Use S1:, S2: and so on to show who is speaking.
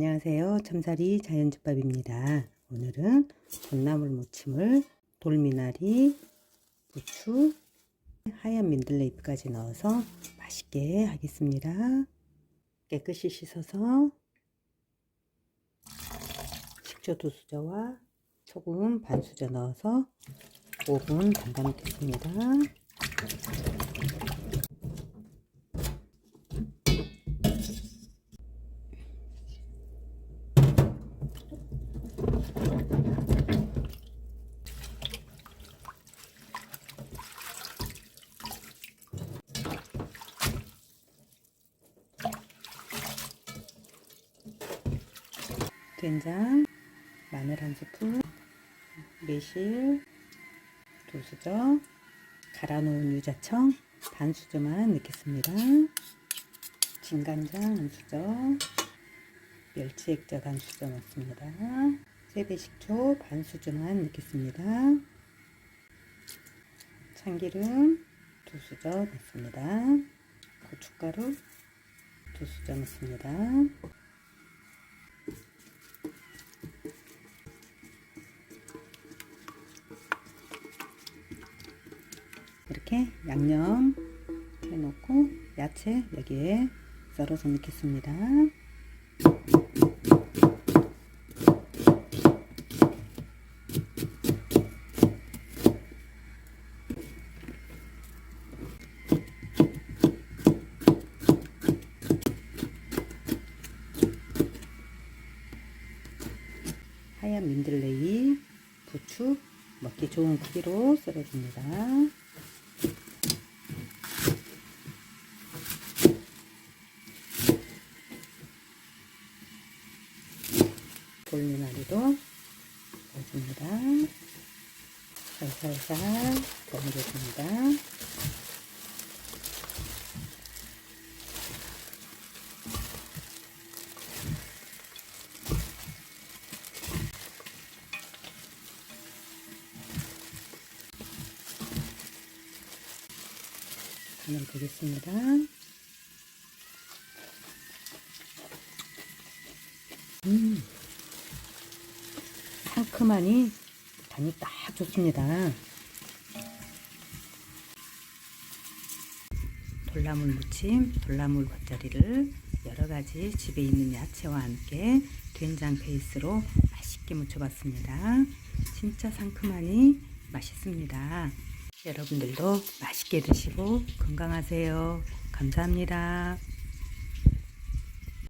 S1: 안녕하세요. 참사리 자연집밥입니다. 오늘은 전나물 무침을 돌미나리, 부추, 하얀 민들레잎까지 넣어서 맛있게 하겠습니다. 깨끗이 씻어서 식초 두 수저와 소금 반 수저 넣어서 5분 담가 놓겠습니다. 된장, 마늘 한 스푼, 매실 두 수저, 갈아 놓은 유자청 반 수저만 넣겠습니다. 진간장 한 수저, 멸치 액젓 한 수저 넣습니다. 세배 식초 반 수저만 넣겠습니다. 참기름 두 수저 넣습니다. 고춧가루 두 수저 넣습니다. 이렇게 양념 해놓고 야채 여기에 썰어서 넣겠습니다. 민들레이, 부추 먹기 좋은 크기로 썰어줍니다. 돌미나리도 넣어줍니다. 살살살 버무려줍니다. 하면 되겠습니다. 음, 상큼하니 간이 딱 좋습니다. 돌나물 무침, 돌나물 겉절이를 여러 가지 집에 있는 야채와 함께 된장 베이스로 맛있게 무쳐봤습니다. 진짜 상큼하니 맛있습니다. 여러분들도 맛있게 드시고 건강하세요. 감사합니다.